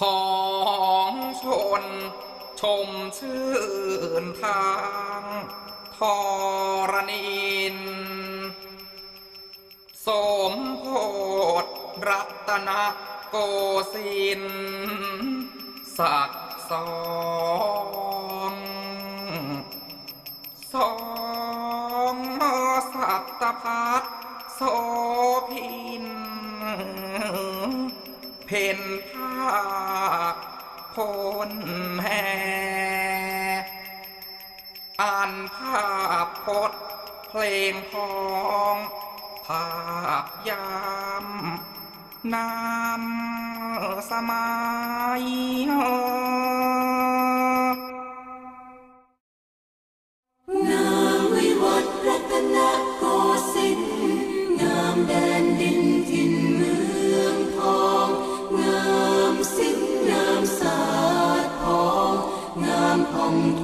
พองชน ชมชื่นทางทรณินสมโพธรัตนโกสินสักสองสองสัตพัดโส เพนภาคพลแห่อ่านภาพพจน์เพลงพองภาพยามนามสมัยนามวิวัฒน์รัตนโกสินทร์งามแด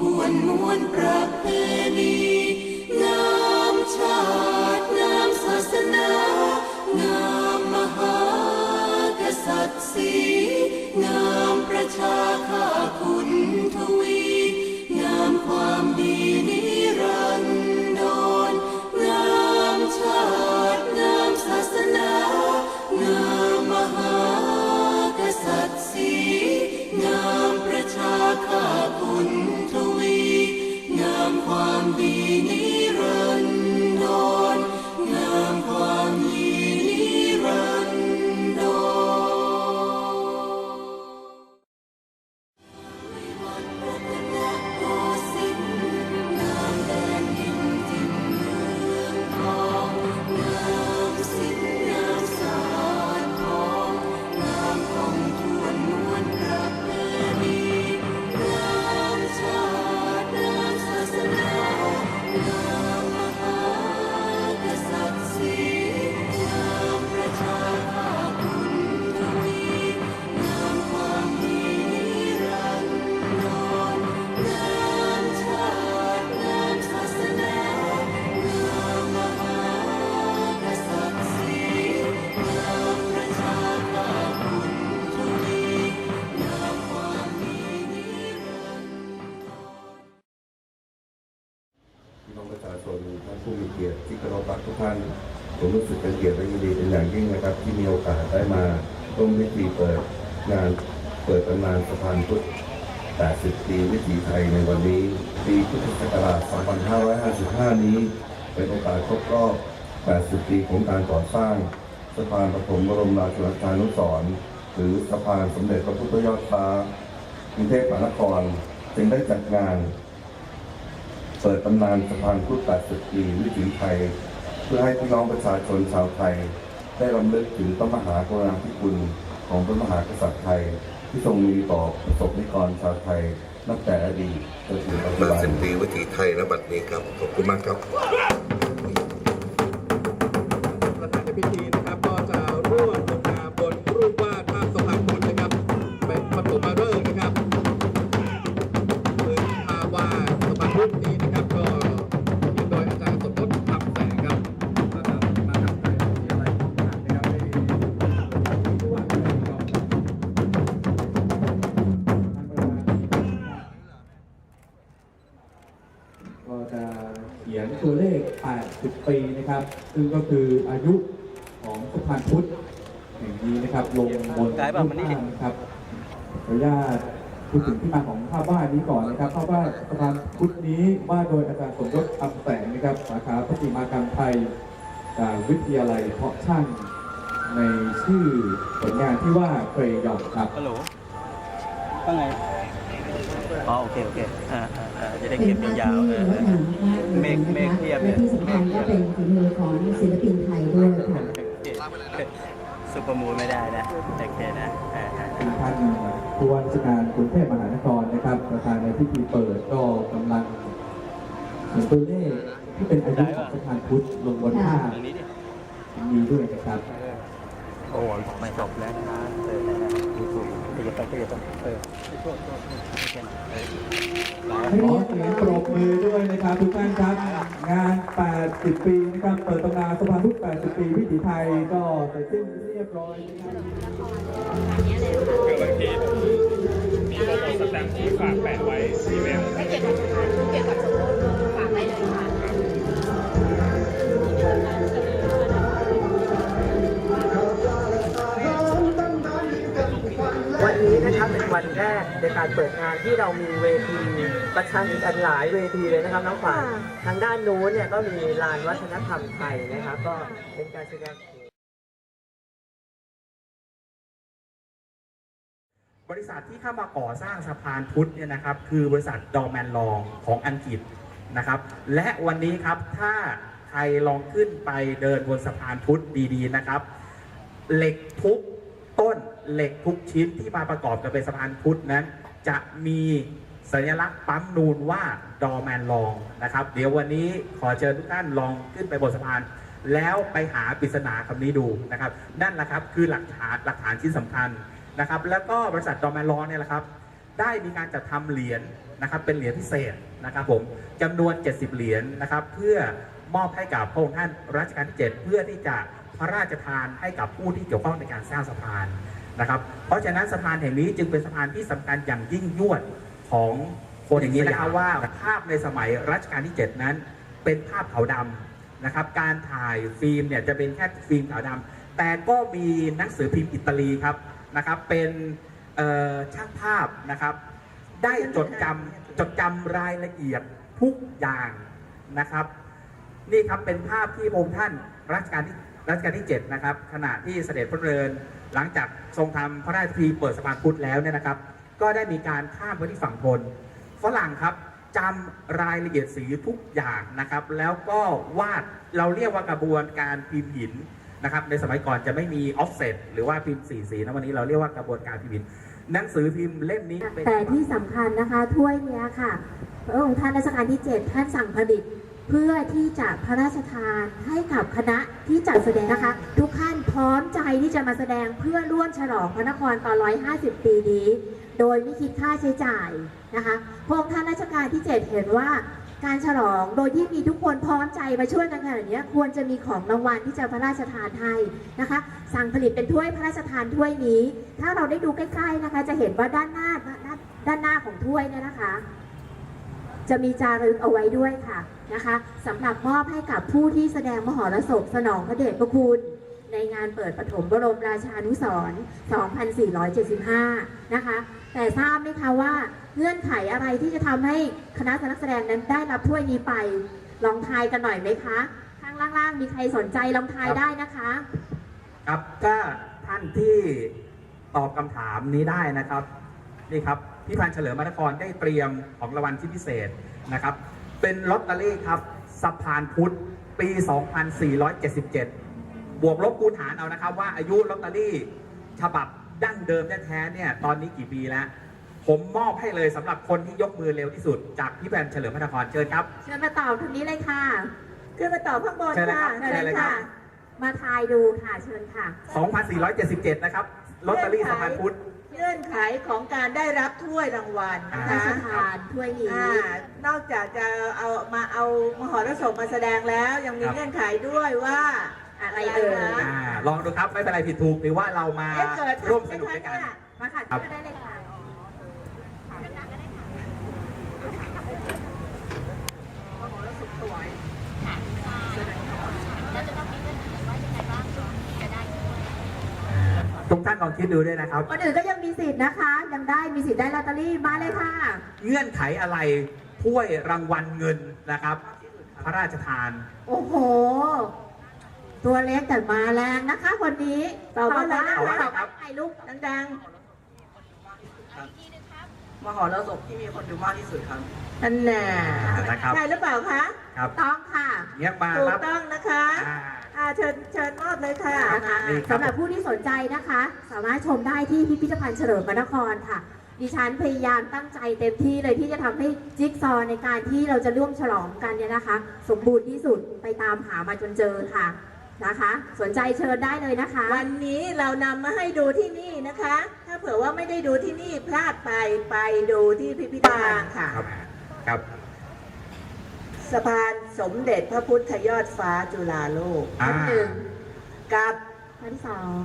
ผ่อ 80 ปีวิถีไทยในวันนี้ ปีพุทธศักราช 2555 นี้ เป็นโอกาสครบรอบ 80 ปีของการก่อสร้างสะพานปฐมบรมราชูปถัมภ์นุสรณ์หรือสะพานสมเด็จพระพุทธยอดฟ้ากรุงเทพมหานครจึงได้จัดงาน เปิดตำนานสะพานพุทธ80 ปีวิถีไทย เพื่อให้พี่น้องประชาชนชาวไทย ได้รำลึกถึงพระมหากรุณาธิคุณของพระมหากษัตริย์ไทย ที่ทรงมีต่อประสบนิกรชาวไทยตั้งแต่อดีตจนถึงปัจจุบัน80ปีวิถีไทยนะบัดนี้ครับ ขอบคุณมากครับ ตัวเลข 80 ปีนะครับ ซึ่งก็คืออายุของสะพานพุทธแห่งนี้นะครับ ลงบนรูปภาพนะครับขออนุญาตพูดถึงที่มาของภาพวาดนี้ก่อนนะครับภาพวาดสะพานพุทธนี้วาดโดยอาจารย์สมยศคำแสงนะครับสาขาประติมากรรมไทยจากวิทยาลัยเพาะช่างในชื่อผลงานที่ว่าเคยยอมครับฮัลโหลว่าไง อ๋อโอเคโอเคอ่าอ่าอ่าจะได้เป็เก็นบภาพยาวที่ๆเอองดามมากเลยเมฆนะเมฆคะเทียบและเนี่ยที่สำคัญก็เป็นฝีมือของศิลปินไทยด้วยค่ะซุปเปอร์มูนไม่ได้นะโอเคนะอ่าอ่าอ่า ท่านผู้ว่าราชการกรุงเทพมหานครนะครับ ประธานในพิธีเปิดก็กำลังเขียนตัวเลขที่เป็นอายุของสะพานพุทธลงบนภาพตรงนี้ดิมีด้วยนะครับ โอ้โยไม่จบแล้วนะเออดูถูกเดี๋ยวไปเดี๋ยวไปเออช่วยช่วยช่วยเรียกเสียงปรบมือด้วยนะครับทุกท่านครับ งาน 80 ปีนะครับเปิดตำนานสะพานพุทธ80 ปีวิถีไทยก็เสร็จสิ้นเรียบร้อยนะครับงคิดมีโปรโมทสแตมป์ที่ฝากแปะไว้ที่แมวไม่เกี่ยวกับชุนไม่เกี่ยวกับชุมชนฝากไว้เลยค่ะ วันแรกในการเปิดงานที่เรามีเวทีประชันกันหลายเวทีเลยนะครับน้องขวัญทางด้านนู้นเนี่ยก็มีลานวัฒนธรรมไทยนะครับ ก็เป็นการแสดง บริษัทที่เข้ามาก่อสร้างสะพานพุทธเนี่ยนะครับ คือบริษัทดอแมนลองของอังกฤษนะครับ และวันนี้ครับถ้าใครลองขึ้นไปเดินบนสะพานพุทธดีๆนะครับ เหล็กทุกต้น เหล็กทุกชิ้นที่มาประกอบกันเป็นสะพานพุทธนั้น จะมีสัญลักษณ์ปั๊มนูนว่าดอแมนลองนะครับ เดี๋ยววันนี้ขอเชิญทุกท่านลองขึ้นไปบนสะพาน แล้วไปหาปริศนาคำนี้ดูนะครับ นั่นแหละครับคือหลักฐานหลักฐานชิ้นสำคัญนะครับ แล้วก็บริษัทดอแมนลองเนี่ยแหละครับ ได้มีการจัดทำเหรียญนะครับ เป็นเหรียญพิเศษนะครับผมจำนวน 70 เหรียญนะครับ เพื่อมอบให้กับพระองค์ท่านรัชกาลที่ 7 เพื่อที่จะพระราชทานให้กับผู้ที่เกี่ยวข้องในการสร้างสะพาน นะครับ เพราะฉะนั้นสะพานแห่งนี้จึงเป็นสะพานที่สำคัญอย่างยิ่งยวดของคนอย่างนี้นะครับว่าภาพในสมัยรัชกาลที่ 7 นั้น เป็นภาพขาวดำนะครับ การถ่ายฟิล์มเนี่ยจะเป็นแค่ฟิล์มขาวดำแต่ก็มีหนังสือพิมพ์อิตาลีครับนะครับ เป็นเอ่อช่างภาพนะครับ ได้จดจำจดจำรายละเอียดทุกอย่างนะครับ นี่ครับเป็นภาพที่พระองค์ท่านรัชกาลที่รัชกาลที่ 7 นะครับขณะที่เสด็จพระเริน หลังจากทรงทำพระราชพิธีเปิดสะพานพุทธแล้วเนี่ยนะครับ ก็ได้มีการข้ามไปที่ฝั่งทนฝรั่งครับจำรายละเอียดสีทุกอย่างนะครับ แล้วก็วาดเราเรียกว่ากระบวนการพิมพ์หินนะครับ ในสมัยก่อนจะไม่มีออฟเซตหรือว่าพิมพ์สีสีนะวันนี้เราเรียกว่ากระบวนการพิมพ์หินหนังสือพิมพ์เล่มนี้เป็นแต่ที่สำคัญนะคะถ้วยเนี้ยค่ะพระองค์ท่านรัชกาลที่ 7 ท่านสั่งผลิต เพื่อที่จะพระราชทานให้กับคณะที่จัดแสดงนะคะ ทุกท่าน พร้อมใจที่จะมาแสดงเพื่อร่วมฉลองพระนครตอน 150 ปีนี้ โดยไม่คิดค่าใช้จ่ายนะคะพระองค์ท่านรัชกาลที่ 7 เห็นว่าการฉลองโดยที่มีทุกคนพร้อมใจมาช่วยกันขนาดนี้ควรจะมีของรางวัลที่จะพระราชทานให้นะคะ สั่งผลิตเป็นถ้วยพระราชทานถ้วยนี้ ถ้าเราได้ดูใกล้ๆนะคะ จะเห็นว่าด้านหน้าด้านด้านหน้าของถ้วยเนี่ยนะคะ จะมีจารึกเอาไว้ด้วยค่ะนะคะสำหรับมอบให้กับผู้ที่แสดงมหรสพสนองพระเดชพระคุณ ในงานเปิดปฐมบรมราชานุสรณ์2475 นะคะ แต่ทราบไหมคะว่าเงื่อนไขอะไรที่จะทำให้คณะนักแสดงนั้นได้รับถ้วยนี้ไป ลองทายกันหน่อยไหมคะ ข้างล่างๆ มีใครสนใจลองทายได้นะคะ ครับถ้าท่านที่ตอบคำถามนี้ได้นะครับนี่ครับพี่พันธ์เฉลิมมนครได้เตรียมของรางวัลที่พิเศษนะครับ เป็นลอตเตอรี่ครับสะพานพุทธปี 2477 บวกลบคูณหารเอานะครับว่าอายุลอตเตอรี่ฉบับดั้งเดิมแท้ๆเนี่ยตอนนี้กี่ปีแล้ว ผมมอบให้เลยสำหรับคนที่ยกมือเร็วที่สุด จากพี่พันธ์เฉลิมมนครเชิญครับ เชิญมาตอบทางนี้เลยค่ะขึ้นมาตอบข้างบนเชิญเลยครัค่ะบเชิญเลยครับ มาทายดูค่ะเชิญค่ะ 2477 นะครับลอตเตอรี่สะพานพุทธ เงื่อนไขของการได้รับถ้วยรางวัลพระนะราชคะทานถ้วยนี้อ่านอกจากจะเอามาเอามหรสพมาแสดงแล้ว ยังมีครับ เงื่อนไขด้วยว่า อะไรเอ่ยนะอ่าลองดูครับไม่เป็นไรผิดถูกหรือว่าเรามาเอ๊ะเกิดร่วมสนุกด้วยกัน มาค่ะครับขึ้นมาได้เลยค่ะทุกท่านลองคิดดูด้วยนะครับ คนอื่นก็ยังมีสิทธิ์นะคะ ยังได้มีสิทธิ์ได้ลอตเตอรี่มาเลยค่ะ เงื่อนไขอะไรถ้วยรางวัลเงินนะครับ พระราชทาน โอ้โห ตัวเล็กแต่มาแรงนะคะคนนี้ตอบว่าอะไรนะตอบว่าตอบว่าอะไรครับใครลูกดังมหรสพที่มีคนดูมากที่สุดครับๆนั่นแน่นะครับใช่หรือเปล่าคะครับต้องค่ะเงียบมาถูคกรับต้องนะคะอ่าอ่าเชิญเชิญมอบเลยค่ะนะคะนี่ครับสำหรับผู้ที่สนใจนะคะ สามารถชมได้ที่พิพิธภัณฑ์เฉลิมพระนครค่ะ ดิฉันพยายามตั้งใจเต็มที่เลยที่จะทำให้จิ๊กซอว์ในการที่เราจะร่วมฉลองกันเนี่ยนะคะ สมบูรณ์ที่สุดไปตามหามาจนเจอค่ะ นะคะ สนใจเชิญได้เลยนะคะ วันนี้เรานำมาให้ดูที่นี่นะคะ ถ้าเผื่อว่าไม่ได้ดูที่นี่พลาดไปไปดูที่พิพิธภัณฑ์ค่ะ ครับครับสะพานสมเด็จพระพุทธยอดฟ้าจุฬาโลกอ่าหนึ่ง กับข้อที่สอง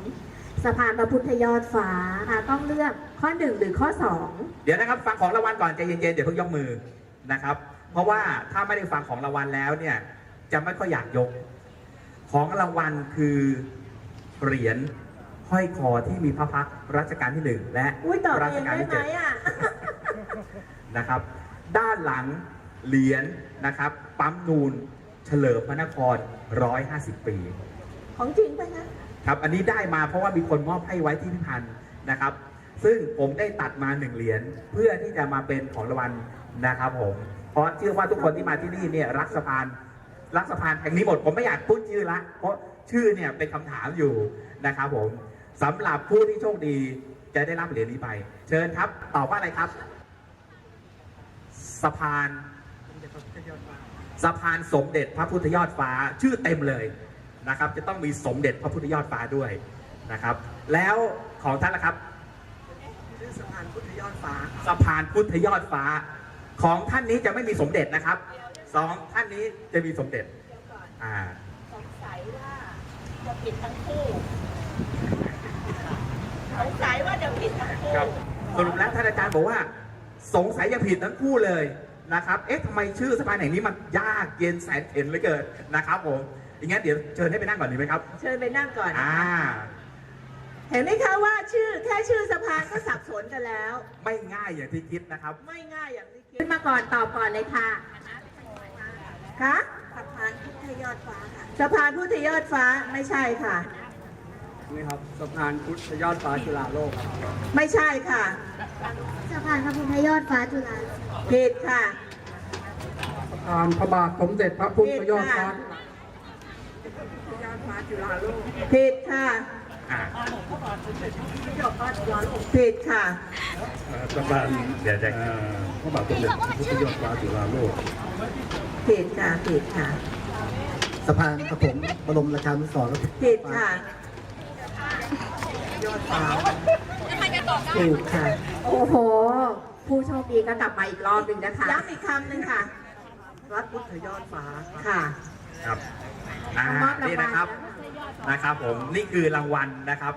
สะพานพระพุทธยอดฟ้าอะต้องเลือกข้อหนึ่งหรือข้อสองเดี๋ยวนะครับฟังของรางวัลก่อนใจเย็นๆเดี๋ยวเพิ่งยกมือนะครับ เพราะว่าถ้าไม่ได้ฟังของรางวัลแล้วเนี่ยจะไม่ค่อยอยากยก ของรางวัลคือเหรียญห้อยคอที่มีพระพักตร์รัชกาลที่หนึ่งและอุ้ยตอบรัเอชงกาลได้ที่ไหมเจ็ด อะ นะครับด้านหลังเหรียญนะครับ ปั๊มนูนเฉลิมพระนคร 150 ปี ของจริงปะนะครับอันนี้ได้มาเพราะว่ามีคนมอบให้ไว้ที่พิพิธภัณฑ์นะครับ ซึ่งผมได้ตัดมาหนึ่งเหรียญเพื่อที่จะมาเป็นของรางวัลนะครับผมเพราะเชื่อว่าทุกคนที่มาที่นี่เนี่ยรักสะพาน รักสะพานแห่งนี้หมดผมไม่อยากพูดชื่อละ เพราะชื่อเนี่ยเป็นคำถามอยู่นะครับผมสำหรับผู้ที่โชคดีจะได้รับเหรียญนี้ไป เชิญครับตอบว่าอะไรครับ สะพานสะพานสมเด็จพระพุทธยอดฟ้าชื่อเต็มเลยนะครับ จะต้องมีสมเด็จพระพุทธยอดฟ้าด้วยนะครับ แล้วของท่านนะครับสะพานพุทธยอดฟ้า สะพานพุทธยอดฟ้า ของท่านนี้จะไม่มีสมเด็จนะครับ สองท่านนี้จะมีสมเด็จอ่าสงสัยว่าจะผิดทั้งคู่สงสัยว่าจะผิดทั้งคู่ครับสรุปแล้วท่านอาจารย์บอกว่า สงสัยจะผิดทั้งคู่เลยนะครับเอ๊ะทำไมชื่อสะพานแห่งนี้มันยากเย็นแสนเข็ญเหลือเกินนะครับผมอย่างงั้นเดี๋ยวเชิญให้ไปนั่งก่อนดีไหมครับ เชิญไปนั่งก่อนอ่าเห็นไหมคะว่าชื่อแค่ชื่อสะพานก็สับสนกันแล้ว ไม่ง่ายอย่างที่คิดนะครับ ไม่ง่ายอย่างที่คิดขึ้นมาก่อนตอบก่อนเลยค่ะ คะสะพานพุทธยอดฟ้าค่ะ สะพานพุทธยอดฟ้าไม่ใช่ค่ะ นี่ครับสะพานพุทธยอดฟ้าจุฬาโลกครับไม่ใช่ค่ะ สะพานพระพุทธยอดฟ้าจุฬาผิดค่ะ สะพานพระบาทสมเด็จพระพุทธยอดฟ้าผิดค่ะอ่าผิดค่ะ สะพานเดี๋ยวจะพระบาทสมเด็จพระพุทธยอดฟ้าจุฬาโลก ผิดค่ะผิดค่ะสะพานกระผมบรมราชานุสรณ์ผิดค่ะถูกค่ะ โอ้โห ผู้โชคดีก็กลับมาอีกรอบหนึ่งนะคะ ย้ำอีกคำหนึ่งค่ะวัดพุทธยอดฟ้าค่ะ ครับอ่านี่นะครับนะครับ ผมนี่คือรางวัลนะครับ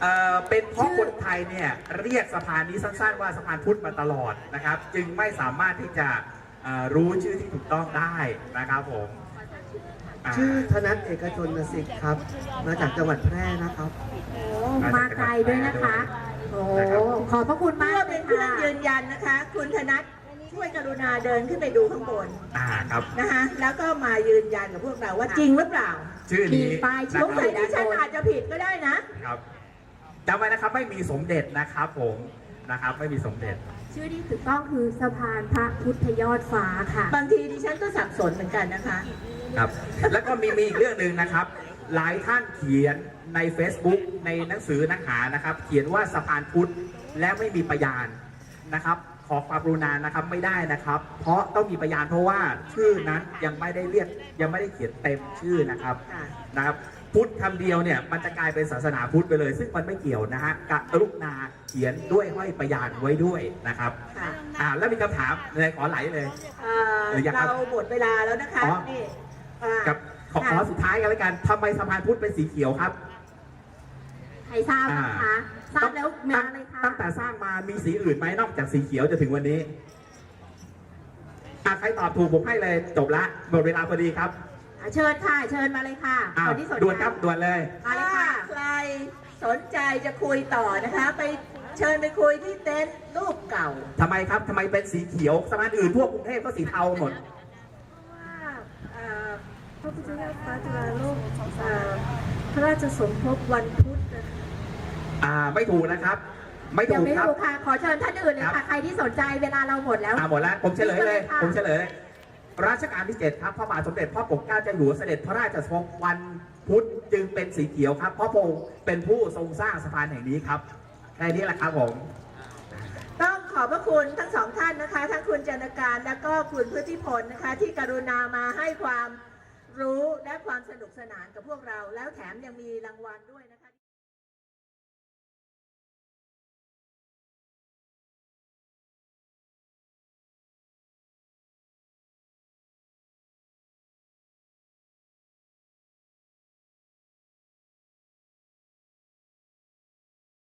เอ่อเป็นเพราะคนไทยเนี่ยเรียกสะพานนี้สั้นๆว่าสะพานพุทธมาตลอดนะครับ จึงไม่สามารถที่จะเอ่อรู้ชื่อที่ถูกต้องได้นะครับผมา ชื่อธนัทเอกชนสิทธิ์ครับ มาจากจังหวัดแพร่นะครับ โอ้มาไกลด้วยนะคะ โอ้ขอบพระคุณมาเพื่อกเลเป็ยนเครื่องค่ะยืนยันนะคะ คุณธนัทช่วยกรุณาเดินขึ้นไปดูข้างบนอ่าครับ นะคะ แล้วก็มายืนยันกับพวกเราว่าจริงหรือเปล่าชื่อมีนี้ป้ายนะชื่สองคสัรัยบที่ฉันอาจจะผิดก็ได้นะครับจำไว้นะครับไม่มีสมเด็จนะครับผมนะครับ ไม่มีสมเด็จ ชื่อที่ถูกต้องคือสะพานพระพุทธยอดฟ้าค่ะ บางทีดิฉันก็สับสนเหมือนกันนะคะ ครับ แล้วก็มีมีอีกเรื่องหนึ่งนะครับ หลายท่านเขียนใน Facebook ในหนังสือหนังหานะครับ เขียนว่าสะพานพุทธและไม่มีพยานนะครับ ขอความกรุณานะครับไม่ได้นะครับ เพราะต้องมีพยานเพราะว่าชื่อนั้นยังไม่ได้เรียกยังไม่ได้เขียนเต็มชื่อนะครับค่ะนะครับ พุทธคำเดียวเนี่ยมันจะกลายเป็นศาสนาพุทธไปเลย ซึ่งมันไม่เกี่ยวนะฮะกรุณาเขียนด้วยห้อยพยานไว้ด้วยนะครับค่ะอ่าแล้วมีคำถามเลยขอไหลเลย เอ่อหรือยังครับเราหมดเวลาแล้วนะคะอ๋อ นี่อ่ากับขอขอสุดท้ายกันแล้วกันทำไมสะพานพุทธเป็นสีเขียวครับ ใครทราบบ้างคะทราบแล้วมาเลยค่ะตั้งแต่สร้างมามีสีอื่นไหมนอกจากสีเขียวจะถึงวันนี้อะใครตอบถูกผมให้เลยจบละหมดเวลาพอดีครับอะ เชิญค่ะ เชิญมาเลยค่ะอ้าวคนที่สนใจด่วนครับด่วนเลย มาเลยถ้าค่ะ ใครสนใจจะคุยต่อนะคะ ไปเชิญไปคุยที่เต็นท์รูปเก่า ทำไมครับ ทำไมเป็นสีเขียวสะพานอื่นทั่วกรุงเทพก็สีเทาหมดพระพุทธยอดฟ้าจุฬาโลกพระราชสมภพวันพุธอ่า ไม่ถูกนะครับ ไม่ยังถูกไม่ครับ รู้ค่ะ ขอเชิญท่านอื่นเลยครัค่ะ บ ใครที่สนใจเวลาเราหมดแล้ว อ่าหมดแล้ว ผมเฉลยเลยค่ะผมเฉลยเลย รัชกาลที่เจ็ดครับพระบาทสมเด็จพระปกเกล้าเจ้าอยู่หัวเสด็จพระราชทรงวันพุธจึงเป็นสีเขียวครับ เพราะพระองค์เป็นผู้ทรงสร้างสะพานแห่งนี้ครับแค่นี้แหละครับผมต้องขอบพระคุณทั้งสองท่านนะคะทั้งคุณจันการและก็คุณพฤติพลนะคะ ที่กรุณามาให้ความรู้และความสนุกสนานกับพวกเรา แล้วแถมยังมีรางวัลด้วยนะคะ